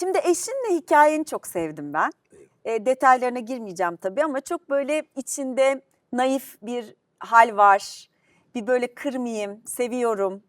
Şimdi eşinle hikayeni çok sevdim ben. E, detaylarına girmeyeceğim tabii ama çok böyle içinde naif bir hal var. Bir böyle kırmayayım, seviyorum.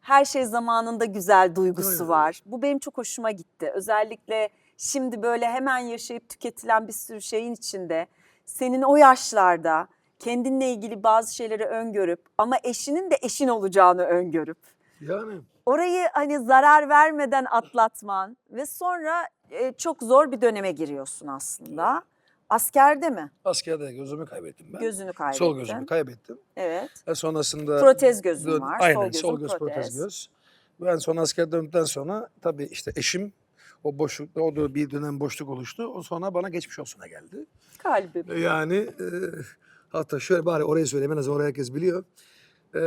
Her şey zamanında güzel duygusu var. Bu benim çok hoşuma gitti. Özellikle şimdi böyle hemen yaşayıp tüketilen bir sürü şeyin içinde senin o yaşlarda kendinle ilgili bazı şeyleri öngörüp ama eşinin de eşin olacağını öngörüp Yani orayı hani zarar vermeden atlatman ve sonra e, çok zor bir döneme giriyorsun aslında. Askerde mi? askerde gözümü kaybettim ben. Gözünü kaybettin. Sol gözümü kaybettim. Evet. Ve sonrasında Protez gözün var. Aynen sol gözün sol göz protez. göz. Ben son asker döndükten sonra tabii işte eşim o boşlukta o da bir dönem boşluk oluştu. O sonra bana geçmiş olsuna geldi. Kalbim. Yani e, hatta şöyle bari orayı söyleyeyim en azından orayı herkes biliyor. E,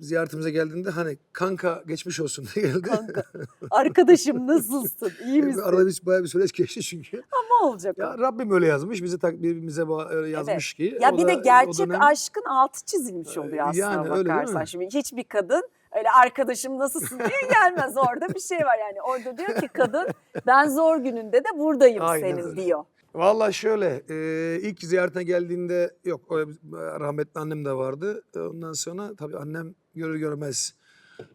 ziyaretimize geldiğinde hani kanka geçmiş olsun diye geldi. Kanka. Arkadaşım nasılsın? İyi misin? Arada bir, bayağı bir süreç geçti çünkü. Ama olacak Ya. Rabbim öyle yazmış. Bizi birbirimize öyle yazmış ki. Ya bir da- de gerçek dönem- aşkın altı çizilmiş oluyor aslına Yani öyle değil bakarsan. mi? Şimdi hiçbir kadın öyle arkadaşım nasılsın diye gelmez orada bir şey var yani. Orada diyor ki kadın ben zor gününde de buradayım Aynen senin öyle. diyor. Vallahi şöyle e, ilk ziyaretine geldiğinde yok o, rahmetli annem de vardı. E, Ondan sonra tabii annem görür görmez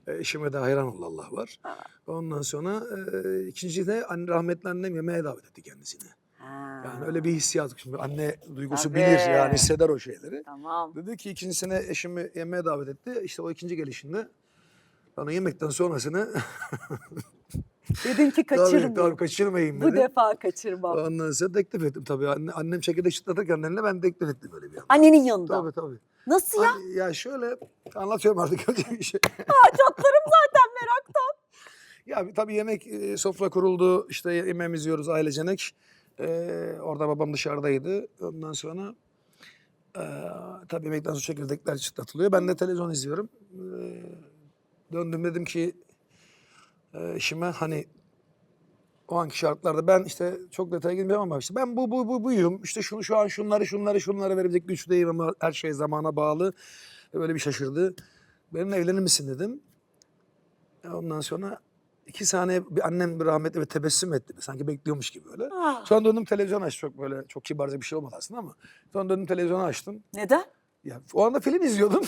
e, eşime de hayran oldu Allah var. Ondan sonra e, ikinci de anne, rahmetli annem yemeğe davet etti kendisini. Ha, Yani öyle bir hissiyat. Şimdi anne duygusu Tabii. bilir yani hisseder o şeyleri. Tamam. Dedi ki ikincisine eşimi yemeğe davet etti. İşte o ikinci gelişinde bana yemekten sonrasını Dedin ki tabii, kaçırmayayım. tabii kaçırmayayım Bu dedi. defa kaçırmam. Ondan sonra teklif ettim tabii. Anne, annem çekirdek çıtlatırken annenle ben teklif ettim öyle bir anda. Annenin yanında. Tabii tabii. Nasıl ya? Hani ya şöyle anlatıyorum artık öyle bir şey. Çatlarım zaten meraktan. ya tabii yemek e, sofra kuruldu. işte yemeğimizi yiyoruz ailecenek. Ee, orada babam dışarıdaydı. Ondan sonra e, tabii yemekten sonra çekirdekler çıtlatılıyor. Ben de televizyon izliyorum. Ee, döndüm dedim ki e, eşime hani o anki şartlarda ben işte çok detaya girmeyeceğim ama işte ben bu bu bu buyum. İşte şunu şu an şunları şunları şunları verebilecek güçteyim ama her şey zamana bağlı. Böyle bir şaşırdı. Benimle evlenir misin dedim. E, Ondan sonra iki saniye bir annem bir rahmetli ve tebessüm etti. Sanki bekliyormuş gibi böyle. Ah. Sonra döndüm televizyon açtım. Çok böyle çok kibarca bir şey olmadı aslında ama. Sonra döndüm televizyonu açtım. Neden? Ya o anda film izliyordum.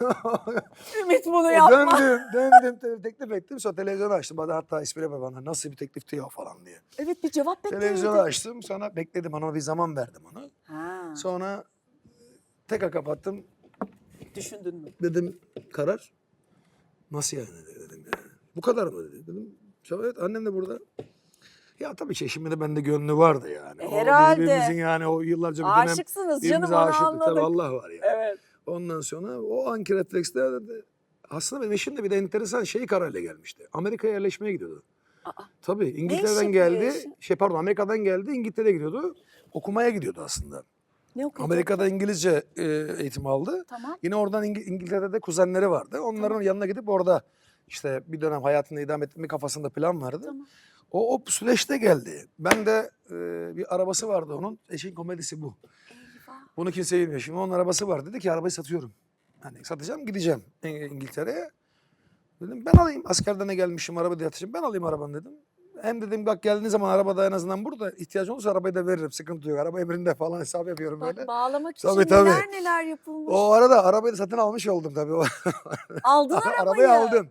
Ümit bunu yapma. döndüm, döndüm te- teklif ettim. Sonra televizyonu açtım. Bana hatta espri yapar bana. Nasıl bir teklifti ya falan diye. Evet bir cevap Televizyonu bekliyorum. açtım. Sonra bekledim. Ona bir zaman verdim ona. Ha, Sonra tekrar kapattım. düşündün mü? Dedim karar. Nasıl yani dedim. Yani. Bu kadar mı dedi. Dedim evet annem de burada. Ya tabii ki eşimin de bende gönlü vardı yani. E, O herhalde. birbirimizin yani o yıllarca bir dönem Aşıksınız canım birbirimize onu aşıktık. anladık. Tabii Allah var yani. Evet. Ondan sonra o anki refleksle de- aslında benim eşim de bir de enteresan şey kararıyla gelmişti. Amerika'ya yerleşmeye gidiyordu. Aa. Tabii İngiltere'den geldi. eşin? Şey pardon Amerika'dan geldi İngiltere'ye gidiyordu. Okumaya gidiyordu aslında. Ne okuyacak? Amerika'da İngilizce e, eğitim aldı. Tamam. Yine oradan İngi- İngiltere'de kuzenleri vardı. Onların yanına gidip orada işte bir dönem hayatını idam etme kafasında plan vardı. Tamam. O, o süreçte geldi. Ben de e, bir arabası vardı onun. Eşin komedisi bu. Bunu kimse bilmiyor. Şimdi onun arabası var. Dedi ki arabayı satıyorum. Hani satacağım gideceğim İng- İngiltere'ye. Dedim ben alayım. Askerden ne gelmişim arabada yatacağım. Ben alayım arabanı dedim. Hem dedim bak geldiğin zaman arabada en azından burada ihtiyacın olursa arabayı da veririm. Sıkıntı yok. Araba emrinde falan hesap yapıyorum Bak böyle. bağlamak için Tabii, tabii. neler neler yapılmış. O arada arabayı da satın almış oldum tabii. O Aldın arabayı. arabayı aldım.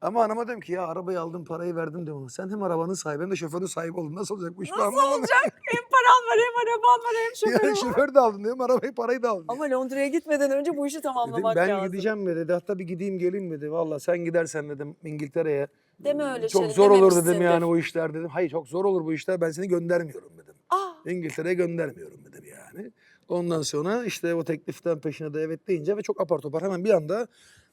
Ama hanıma dedim ki ya arabayı aldım parayı verdim diyorum. Sen hem arabanın sahibi hem de şoförün sahibi oldun. Nasıl olacak bu iş? Nasıl olacak? Paran var hem araban var hem şoförün Ya var. şoför de aldın diyorum arabayı parayı da aldın. Ama Londra'ya gitmeden önce bu işi Dedim, tamamlamak ben lazım. gideceğim mi dedi. Hatta bir gideyim geleyim dedi. Valla sen gidersen dedim İngiltere'ye. Deme öyle Çok şeyleri, zor olur dedim dememişsindir. yani o işler dedim. Hayır çok zor olur bu işler ben seni göndermiyorum dedim. Ah, İngiltere'ye göndermiyorum dedim yani. Ondan sonra işte o tekliften peşine de evet deyince ve çok apar topar hemen bir anda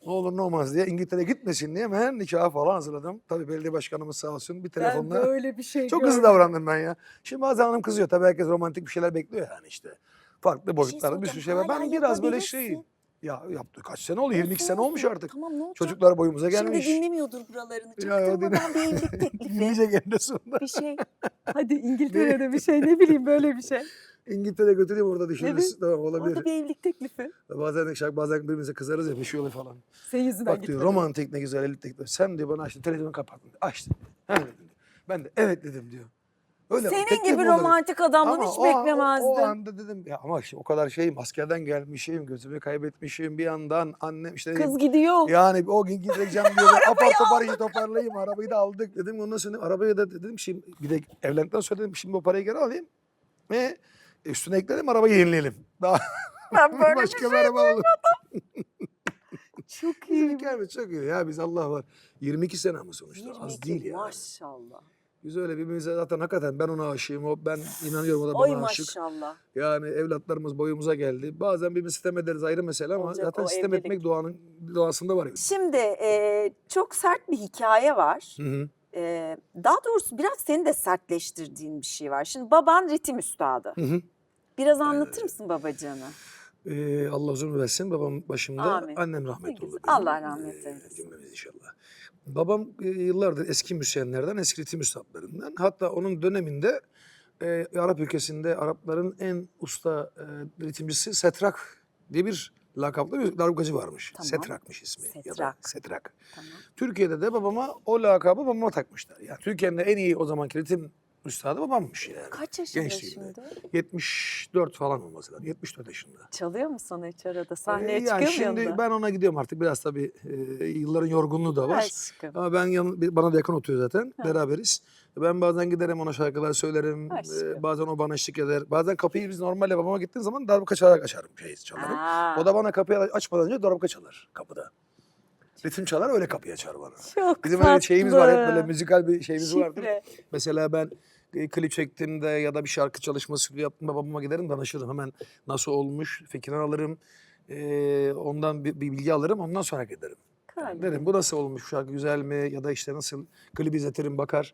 ne olur ne olmaz diye İngiltere'ye gitmesin diye hemen nikahı falan hazırladım. Tabii belediye başkanımız sağ olsun bir ben telefonla. böyle bir şey Çok hızlı görmedim. davrandım ben ya. Şimdi bazen hanım kızıyor. Tabii herkes romantik bir şeyler bekliyor yani işte. Farklı boyutlarda bir sürü şey var. Ben biraz böyle şeyim. Ya yaptı kaç sene oldu? 22 sene olmuş artık. Tamam ne olacak? Çocuklar boyumuza gelmiş. Şimdi dinlemiyordur buralarını. Çaktırmadan bir evlilik teklifi. Dinleyecek eninde sonunda. bir şey. Hadi İngiltere'de bir şey ne bileyim böyle bir şey. İngiltere'ye götüreyim orada düşünürüz. Evet. Tamam olabilir. Orada bir evlilik teklifi. Bazen şarkı bazen birbirimize kızarız ya bir şey oluyor falan. Senin yüzünden Bak diyor romantik ne güzel evlilik teklifi. Sen diyor bana açtın televizyonu kapattın. Açtım. Ha dedim. Ben de evet dedim diyor. Öyle Senin gibi olur? romantik adamdan hiç an- o- beklemezdim. O, anda dedim ya ama şimdi o kadar şeyim askerden gelmişim gözümü kaybetmişim bir yandan annem işte Kız gidiyor. yani o gün gideceğim diyor. apar topar iyi toparlayayım arabayı da aldık dedim ondan sonra arabaya da dedim şimdi bir de evlendikten sonra dedim şimdi o parayı geri alayım ve üstüne eklerim arabayı yenileyelim. Daha Ben böyle bir başka şey bir araba olur. Çok iyi. Gelmiş çok iyi ya biz Allah var 22 sene ama sonuçta az 22 değil ya. maşallah. Biz öyle birbirimize zaten hakikaten ben ona aşığım o ben inanıyorum o da Oy bana aşık. maşallah. Yani evlatlarımız boyumuza geldi. Bazen birbirimizi sitem ederiz ayrı mesele ama Olacak zaten o sitem evlilik. etmek doğanın doğasında var. Şimdi e, çok sert bir hikaye var. Hı hı. E, daha doğrusu biraz seni de sertleştirdiğin bir şey var. Şimdi baban ritim üstadı. Hı hı. Biraz anlatır mısın babacığını? Ee, Allah uzun versin. Babam başımda, Amin. annem güzel. oldu. Allah rahmet eylesin. Cümlemiz inşallah. Babam e, yıllardır eski müzisyenlerden, eski ritim üstadlarından. Hatta onun döneminde e, Arap ülkesinde Arapların en usta e, ritimcisi Setrak diye bir lakaplı bir darbukacı varmış. Tamam. Setrakmış ismi. Ya da Setrak. Setrak. Tamam. Türkiye'de de babama o lakabı babama takmışlar. Yani Türkiye'nin en iyi o zamanki ritim üstadı babammış yani. Kaç yaşında Gençliğinde. şimdi? 74 falan olması lazım. 74 yaşında. Çalıyor mu sana hiç arada? Sahneye Ee, çıkıyor yani mu şimdi yanında? ben ona gidiyorum artık biraz tabii e, yılların yorgunluğu da var. Aşkım. Ama ben yan, bana da yakın oturuyor zaten. Ha. Beraberiz. Ben bazen giderim ona şarkılar söylerim. Aşkım. Ee, bazen o bana eşlik eder. Bazen kapıyı biz normalde babama gittiğim zaman darbuka çalarak açarım. Şey, çalarım. Aa, O da bana kapıyı açmadan önce darbuka çalar kapıda. Ritim çalar öyle kapıyı açar bana. çok Bizim öyle şeyimiz var hep böyle tatlı. müzikal bir şeyimiz vardır. Şifre. Mesela ben e, klip çektiğimde ya da bir şarkı çalışması yaptığımda babama giderim danışırım. Hemen nasıl olmuş fikrini alırım. Ee, ondan bir, bir bilgi alırım ondan sonra giderim. Kalbim. Derim bu nasıl olmuş şarkı güzel mi ya da işte nasıl klip izletirim bakar.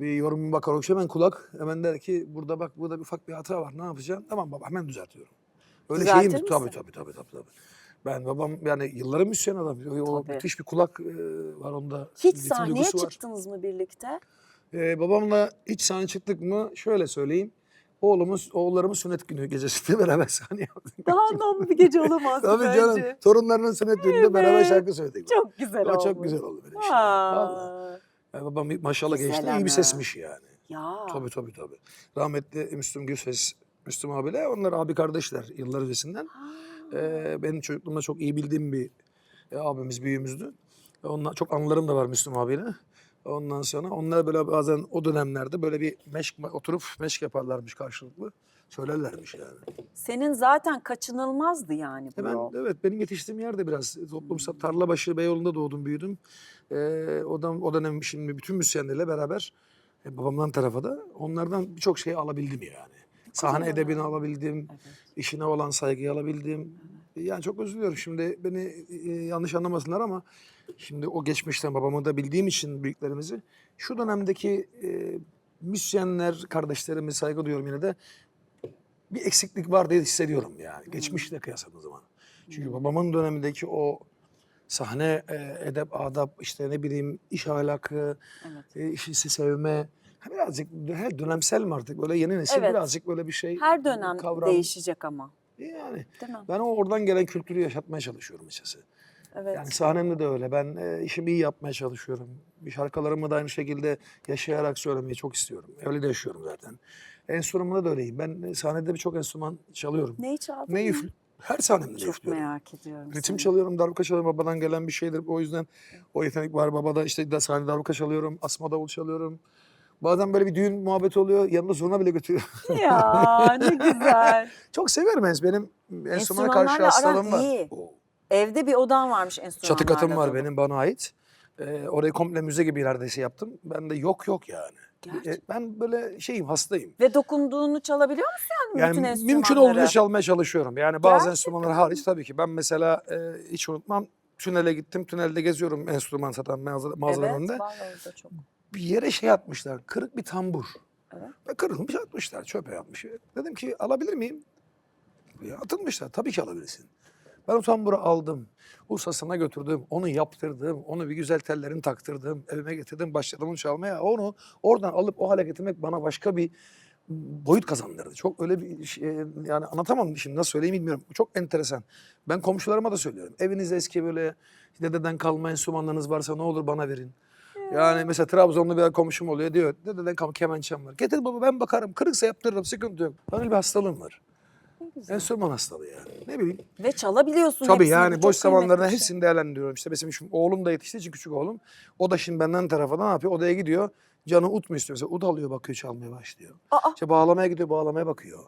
Bir yorumum bakar o hemen kulak hemen der ki burada bak burada bir ufak bir hata var ne yapacaksın? Tamam baba hemen düzeltiyorum. Öyle Düzeltir şeyim misin? tabii tabii tabii tabii. tabii. Ben babam yani yılların müzisyen adam. O, Tabii. müthiş bir kulak e, var onda. Hiç ritim sahneye duygusu var. çıktınız mı birlikte? Ee, babamla hiç sahne çıktık mı şöyle söyleyeyim. Oğlumuz, oğullarımın sünnet günü gecesinde beraber sahne yaptık. Daha anlamlı bir gece olamaz Tabii bence. canım torunlarının sünnet beraber Evet. şarkı söyledik. Çok güzel o olmuş. çok güzel oldu benim için. Vallahi. Aa, Yani babam maşallah Güzel gençti iyi ama. bir sesmiş yani. Ya. Tabii tabii tabii. Rahmetli Müslüm Gürses, Müslüm abiyle onlar abi kardeşler yıllar öncesinden. Ha, Ee, benim çocukluğumda çok iyi bildiğim bir e, abimiz, büyüğümüzdü. Onlar, çok anılarım da var Müslüm abiyle. Ondan sonra onlar böyle bazen o dönemlerde böyle bir meşk oturup meşk yaparlarmış karşılıklı. Söylerlermiş yani. Senin zaten kaçınılmazdı yani bu E yol. evet benim yetiştiğim yerde biraz toplumsal Tarlabaşı Beyoğlu'nda doğdum büyüdüm. Ee, o, dönem, o dönem şimdi bütün müzisyenlerle beraber e, babamdan tarafa da onlardan birçok şey alabildim yani. Sahne edebini alabildim, Evet. işine olan saygıyı alabildim. Yani çok üzülüyorum şimdi beni e, yanlış anlamasınlar ama şimdi o geçmişten babamı da bildiğim için büyüklerimizi şu dönemdeki e, müzisyenler kardeşlerime saygı duyuyorum yine de bir eksiklik var diye hissediyorum yani geçmişle kıyasladığım zaman. Çünkü babamın dönemindeki o sahne e, edep, adap, işte ne bileyim iş ahlakı, Evet. e, işi sevme. Birazcık her dönemsel mi artık böyle yeni nesil Evet. birazcık böyle bir şey. Her dönem kavram. değişecek ama. Yani Değil mi? ben o oradan gelen kültürü yaşatmaya çalışıyorum açıkçası. Evet. Yani sahnemde de öyle. Ben e, işimi iyi yapmaya çalışıyorum. Bir şarkılarımı da aynı şekilde yaşayarak söylemeyi çok istiyorum. Öyle de yaşıyorum zaten. Enstrümanımda da öyleyim. Ben e, sahnede birçok enstrüman çalıyorum. Neyi çaldın? Ne mı? üfl- Her sahnemde Çok üflüyorum. merak ediyorum. Ritim seni. çalıyorum, darbuka çalıyorum. Babadan gelen bir şeydir. O yüzden o yetenek var. Babada işte de sahne darbuka çalıyorum, asma davul çalıyorum. Bazen böyle bir düğün muhabbeti oluyor. Yanında zurna bile götürüyorum. Ya ne güzel. çok severim ens. Benim enstrümana Enstrümanlarla karşı aran hastalığım var. iyi. Evde bir odan varmış enstrümanlarla. Çatı katım var dolu. benim bana ait. Ee, orayı komple müze gibi neredeyse yaptım. Ben de yok yok yani. Gerçekten. E, ben böyle şeyim hastayım. Ve dokunduğunu çalabiliyor musun yani, Yani bütün mümkün enstrümanları? olduğunca çalmaya çalışıyorum. Yani bazı Gerçekten enstrümanlar hariç tabii ki. Ben mesela e, hiç unutmam. Tünele gittim. Tünelde geziyorum enstrüman satan mağaza, mağazaların Evet, önünde. var orada çok. Bir yere şey atmışlar. Kırık bir tambur. Evet. Ve kırılmış atmışlar. Çöpe yapmış. Dedim ki alabilir miyim? Ya, atılmışlar. Tabii ki alabilirsin. Ben o tamburu aldım. Ustasına götürdüm. Onu yaptırdım. Onu bir güzel tellerini taktırdım. Evime getirdim. Başladım onu çalmaya. Onu oradan alıp o hale getirmek bana başka bir boyut kazandırdı. Çok öyle bir şey, yani anlatamam şimdi nasıl söyleyeyim bilmiyorum. Çok enteresan. Ben komşularıma da söylüyorum. Evinizde eski böyle dededen kalma enstrümanlarınız varsa ne olur bana verin. Yani mesela Trabzonlu bir komşum oluyor diyor. Dededen kalma kemençem var. Getir baba ben bakarım. Kırıksa yaptırırım sıkıntı yok. Böyle bir hastalığım var. Ne güzel. Enstrüman hastalığı yani. Ne bileyim. Ve çalabiliyorsun Tabii hepsini. yani boş zamanlarında şey. hepsini değerlendiriyorum. İşte mesela şimdi oğlum da yetiştiği için küçük oğlum. O da şimdi benden tarafa ne yapıyor? Odaya gidiyor. Canı ut mu istiyor? Mesela ud alıyor bakıyor çalmaya başlıyor. Aa, İşte bağlamaya gidiyor bağlamaya bakıyor.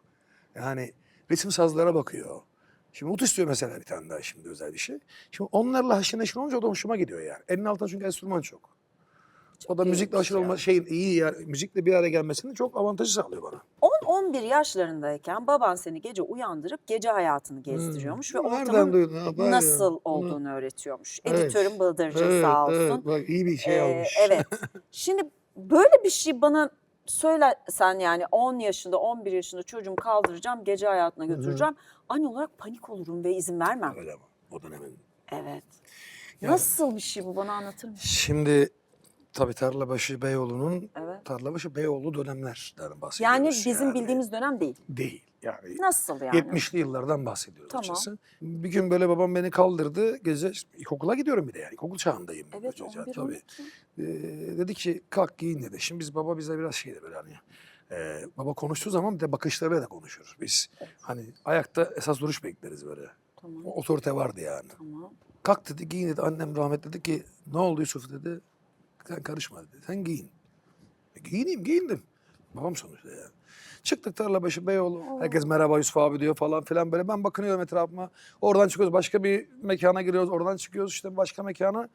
Yani ritim sazlara bakıyor. Şimdi ut istiyor mesela bir tane daha şimdi özel bir şey. Şimdi onlarla haşır neşir olunca o da hoşuma gidiyor yani. Elinin altında çünkü enstrüman çok. O da müzikle şey olma şeyin iyi yani müzikle bir araya gelmesini çok avantajı sağlıyor bana. 10-11 yaşlarındayken baban seni gece uyandırıp gece hayatını gezdiriyormuş ve Hmm. Nereden ortamın duydun? Ya. nasıl Bunu- olduğunu öğretiyormuş. Evet. Editörün bıldırcın Evet, sağ olsun. evet. Bak iyi bir şey Ee, almış. Evet. Şimdi böyle bir şey bana söylesen yani 10 yaşında 11 yaşında çocuğumu kaldıracağım gece hayatına hı. götüreceğim. Anne olarak panik olurum ve izin vermem. Öyle ama o dönemin. Evet. Yani- Nasıl bir şey bu bana anlatır mısın? Şimdi tabii Tarlabaşı Beyoğlu'nun Evet. Tarlabaşı Beyoğlu dönemlerden Yani bahsediyoruz. bizim yani. bildiğimiz dönem değil. Değil. Yani Nasıl yani? 70'li yıllardan bahsediyoruz Tamam. açıkçası. Bir gün böyle babam beni kaldırdı. Gece ilkokula gidiyorum bir de yani. İlkokul çağındayım. Evet Gece, 11 tabii. 12. Ee, dedi ki kalk giyin dedi. Şimdi biz baba bize biraz şeydi böyle hani. e, baba konuştuğu zaman bir de bakışlarıyla da konuşuruz. Biz hani ayakta esas duruş bekleriz böyle. Tamam. O otorite vardı yani. Tamam. Kalk dedi giyin dedi. Annem rahmet dedi ki ne oldu Yusuf dedi. Sen karışma dedi. Sen giyin. E, giyineyim giyindim. Babam sonuçta ya. Çıktık Tarlabaşı Beyoğlu. Herkes merhaba Yusuf abi diyor falan filan böyle. Ben bakınıyorum etrafıma. Oradan çıkıyoruz başka bir mekana giriyoruz. Oradan çıkıyoruz işte başka mekana.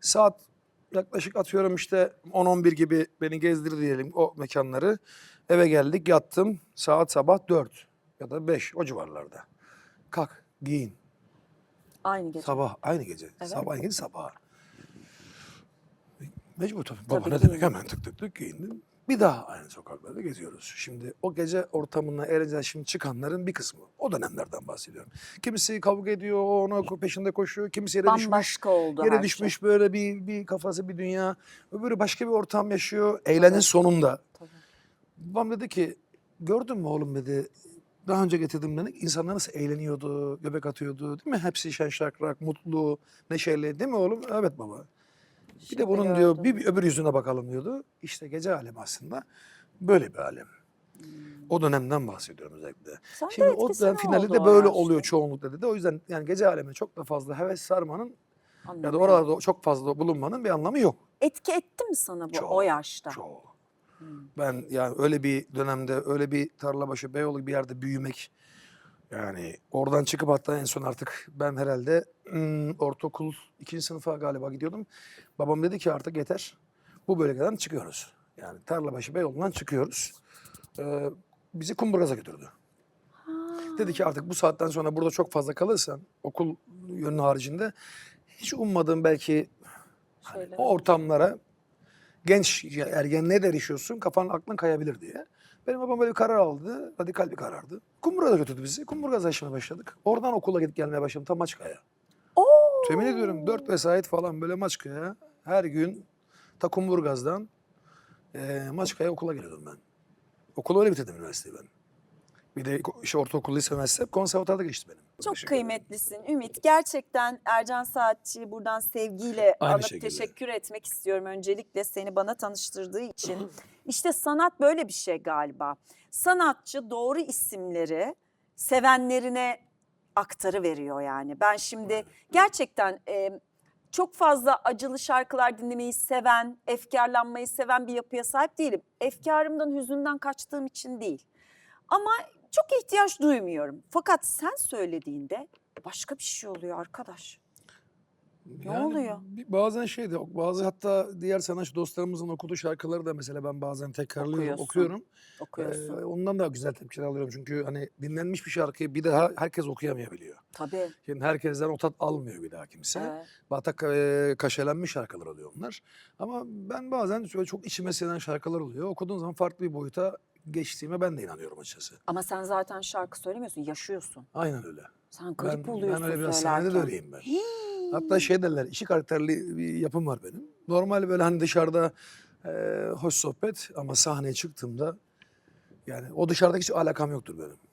Saat yaklaşık atıyorum işte 10-11 gibi beni gezdir diyelim o mekanları. Eve geldik yattım. Saat sabah 4 ya da 5 o civarlarda. Kalk giyin. Aynı gece. Sabah aynı gece. Evet. Sabah aynı gece sabah. Mecbur tabii. Tabii Baba ne demek hemen tık tık tık giyindim. Bir daha aynı sokaklarda geziyoruz. Şimdi o gece ortamına eğlenceli şimdi çıkanların bir kısmı. O dönemlerden bahsediyorum. Kimisi kavga ediyor, ona peşinde koşuyor. Kimisi yere düşmüş. Bambaşka oldu Yere her düşmüş şey. böyle bir, bir kafası bir dünya. Öbürü başka bir ortam yaşıyor. Eğlence sonunda. Tabii. Babam dedi ki gördün mü oğlum dedi. Daha önce getirdim dedik. İnsanlar nasıl eğleniyordu, göbek atıyordu değil mi? Hepsi şen şakrak, mutlu, neşeli değil mi oğlum? Evet baba. Bir de bunun diyor bir, bir öbür yüzüne bakalım diyordu. İşte gece alemi aslında böyle bir alem. O dönemden bahsediyorum özellikle. Sen Şimdi o dönem ne finali de böyle yaşta? oluyor çoğunlukla dedi. O yüzden yani gece alemine çok da fazla heves sarmanın ya da Anladım. oralarda çok fazla bulunmanın bir anlamı yok. Etki etti mi sana bu Çok, o yaşta? Çok. Ben yani öyle bir dönemde öyle bir Tarlabaşı Beyoğlu bir yerde büyümek yani oradan çıkıp hatta en son artık ben herhalde hmm, ortaokul ikinci sınıfa galiba gidiyordum. Babam dedi ki artık yeter bu bölgeden çıkıyoruz. Yani Tarlabaşı Beyoğlu'ndan çıkıyoruz. Ee, bizi Kumburgaz'a götürdü. Dedi ki artık bu saatten sonra burada çok fazla kalırsan okul yönü haricinde hiç ummadığım belki hani o ortamlara genç ergenliğe de erişiyorsun kafan aklın kayabilir diye. Benim babam böyle bir karar aldı. Radikal bir karardı. Kumburgaz'a götürdü bizi. Kumburgaz'a yaşamaya başladık. Oradan okula gidip gelmeye başladım. Tam Maçkaya. Oo. Temin ediyorum. Dört vesait falan böyle Maçkaya. Her gün ta Kumburgaz'dan eee Maçkaya okula geliyordum ben. Okulu öyle bitirdim üniversiteyi ben. Bir de işte ortaokul, lise, hep konservatuarda geçti benim. Çok Teşekkür kıymetlisin Ümit. Gerçekten Ercan Saatçı'yı buradan sevgiyle Aynı anıp şekilde. teşekkür etmek istiyorum öncelikle seni bana tanıştırdığı için. işte sanat böyle bir şey galiba. Sanatçı doğru isimleri sevenlerine aktarı veriyor yani. Ben şimdi gerçekten e, çok fazla acılı şarkılar dinlemeyi seven, efkarlanmayı seven bir yapıya sahip değilim. Efkarımdan, hüzünden kaçtığım için değil. Ama çok ihtiyaç duymuyorum. Fakat sen söylediğinde başka bir şey oluyor arkadaş. Ne oluyor? bir- Bazen şey de bazı hatta diğer sanatçı dostlarımızın okuduğu şarkıları da mesela ben bazen tekrarlıyorum, Okuyorsun, okuyorum. Okuyorsun. Ee, ondan da güzel tepkiler alıyorum. Çünkü hani dinlenmiş bir şarkıyı bir daha herkes okuyamayabiliyor. Tabii. Şimdi herkesten o tat almıyor bir daha kimse. Evet. Batak e, kaşelenmiş şarkılar oluyor onlar. Ama ben bazen şöyle çok içime sinen şarkılar oluyor. Okuduğum zaman farklı bir boyuta geçtiğime ben de inanıyorum açıkçası. Ama sen zaten şarkı söylemiyorsun, yaşıyorsun. Aynen öyle. Sen garip Ben, oluyorsun ben öyle biraz söylerken. sahnede de öyleyim ben. Hatta şey derler, iki karakterli bir yapım var benim. Normal böyle hani dışarıda e, hoş sohbet ama sahneye çıktığımda Yani o dışarıdaki hiç alakam yoktur benim.